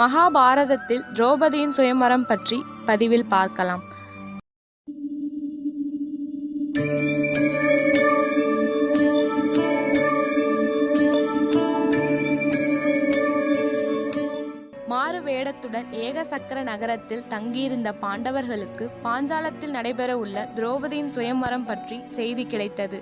மகாபாரதத்தில் திரௌபதியின் சுயமரம் பற்றி பதிவில் பார்க்கலாம். மாறு வேடத்துடன் ஏகசக்கர நகரத்தில் தங்கியிருந்த பாண்டவர்களுக்கு பாஞ்சாலத்தில் நடைபெறவுள்ள திரௌபதியின் சுயம்வரம் பற்றி செய்தி கிடைத்தது.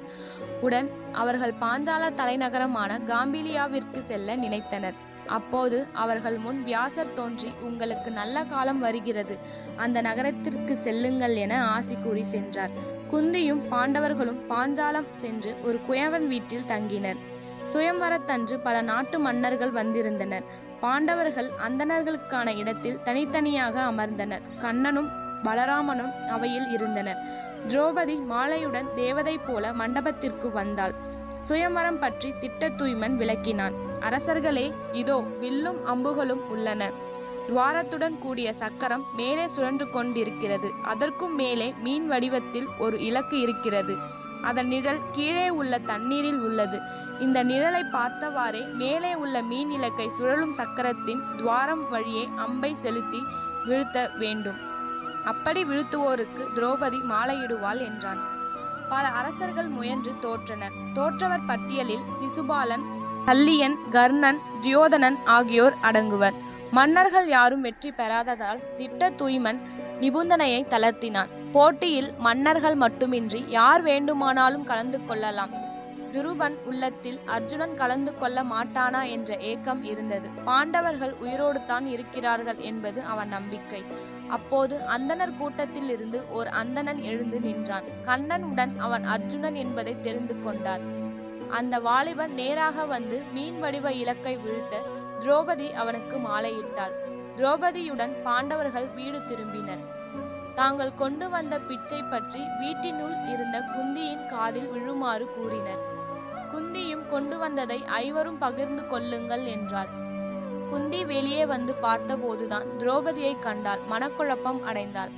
உடன் அவர்கள் பாஞ்சால தலைநகரமான காம்பிலியாவிற்கு செல்ல நினைத்தனர். அப்போது அவர்கள் முன் வியாசர் தோன்றி உங்களுக்கு நல்ல காலம் வருகிறது. அந்த நகரத்திற்கு செல்லுங்கள் என ஆசி கூறி சென்றார். குந்தியும் பாண்டவர்களும் பாஞ்சாலம் சென்று ஒரு குயவன் வீட்டில் தங்கினர். சுயம்வரத்தன்று பல நாட்டு மன்னர்கள் வந்திருந்தனர். பாண்டவர்கள் அந்தணர்களுக்கான இடத்தில் தனித்தனியாக அமர்ந்தனர். கண்ணனும் பலராமனும் அவையில் இருந்தனர். திரௌபதி மாலையுடன் தேவதை போல மண்டபத்திற்கு வந்தாள். சுயமரம் பற்றி திட்ட தூய்மன் விளக்கினான். அரசர்களே இதோ வில்லும் அம்புகளும் உள்ளன. துவாரத்துடன் கூடிய சக்கரம் மேலே சுழன்று கொண்டிருக்கிறது. அதற்கும் மேலே மீன் வடிவத்தில் ஒரு இலக்கு இருக்கிறது. அதன் நிழல் கீழே உள்ள தண்ணீரில் உள்ளது. இந்த நிழலை பார்த்தவாறே மேலே உள்ள மீன் இலக்கை சுழலும் சக்கரத்தின் துவாரம் வழியே அம்பை செலுத்தி வீழ்த்த வேண்டும். அப்படி வீழ்த்துவோருக்கு திரௌபதி மாலையிடுவாள் என்றான். பல அரசர்கள் முயன்று தோற்றனர். தோற்றவர் பட்டியலில் சிசுபாலன் கல்லியன் கர்ணன் துரியோதனன் ஆகியோர் அடங்குவர். மன்னர்கள் யாரும் வெற்றி பெறாததால் திட்ட தூய்மன் நிபுந்தனையை தளர்த்தினான். போட்டியில் மன்னர்கள் மட்டுமின்றி யார் வேண்டுமானாலும் கலந்து கொள்ளலாம். துருவன் உள்ளத்தில் அர்ஜுனன் கலந்து கொள்ள மாட்டானா என்ற ஏக்கம் இருந்தது. பாண்டவர்கள் உயிரோடு தான் இருக்கிறார்கள் என்பது அவன் நம்பிக்கை. அப்போது அந்தணர் கூட்டத்தில் இருந்து ஓர் அந்தணன் எழுந்து நின்றான். கண்ணன் உடன் அவன் அர்ஜுனன் என்பதை தெரிந்து கொண்டார் அந்த வாலிபன் நேராக வந்து மீன் வடிவ இலக்கை வீழ்த்த திரௌபதி அவனுக்கு மாலையிட்டாள். திரௌபதியுடன் பாண்டவர்கள் வீடு திரும்பினர். தாங்கள் கொண்டு வந்த பிச்சை பற்றி வீட்டினுள் இருந்த குந்தியின் காதில் விழுமாறு கூறினர். குந்தியும் கொண்டு வந்ததை ஐவரும் பகிர்ந்து கொள்ளுங்கள் என்றாள். குந்தி வெளியே வந்து பார்த்தபோதுதான் திரௌபதியை கண்டாள் மனக்குழப்பம் அடைந்தாள்.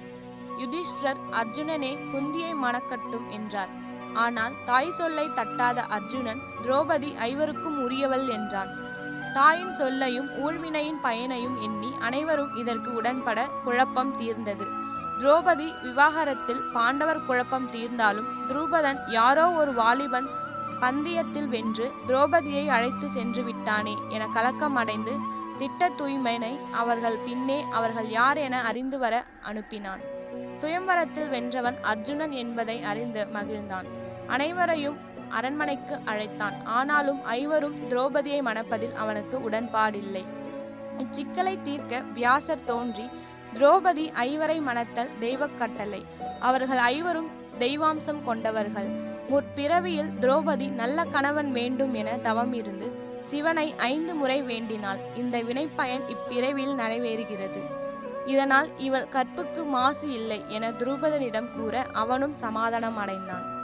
யுதிஷ்டர் அர்ஜுனனே குந்தியை மணக்கட்டும் என்றார். ஆனால் தாய் சொல்லை தட்டாத அர்ஜுனன் திரௌபதி ஐவருக்கும் உரியவள் என்றான். தாயின் சொல்லையும் ஊழ்வினையின் பயனையும் எண்ணி அனைவரும் இதற்கு உடன்பட குழப்பம் தீர்ந்தது. திரௌபதி விவாகரத்தில் பாண்டவர் குழப்பம் தீர்ந்தாலும் துருபதன் யாரோ ஒரு வாலிபன் பந்தயத்தில் வென்று திரௌபதியை அழைத்து சென்று விட்டானே என கலக்கம் அடைந்து திட்ட தூய்மைனை அவர்கள் பின்னே அவர்கள் யார் என அறிந்து வர அனுப்பினான். சுயம்வரத்தில் வென்றவன் அர்ஜுனன் என்பதை அறிந்து மகிழ்ந்தான். அனைவரையும் அரண்மனைக்கு அழைத்தான். ஆனாலும் ஐவரும் திரௌபதியை மணப்பதில் அவனுக்கு உடன்பாடில்லை. இச்சிக்கலை தீர்க்க வியாசர் தோன்றி திரௌபதி ஐவரை மணத்தல் தெய்வக் கட்டளை அவர்கள் ஐவரும் தெய்வாம்சம் கொண்டவர்கள். முற்பிறவியில் திரௌபதி நல்ல கணவன் வேண்டும் என தவம் இருந்து சிவனை ஐந்து முறை வேண்டினாள். இந்த வினைப்பயன் இப்பிறவியில் நிறைவேறுகிறது இதனால் இவள் கற்புக்கு மாசு இல்லை என துருபதனிடம் கூற அவனும் சமாதானம் அடைந்தான்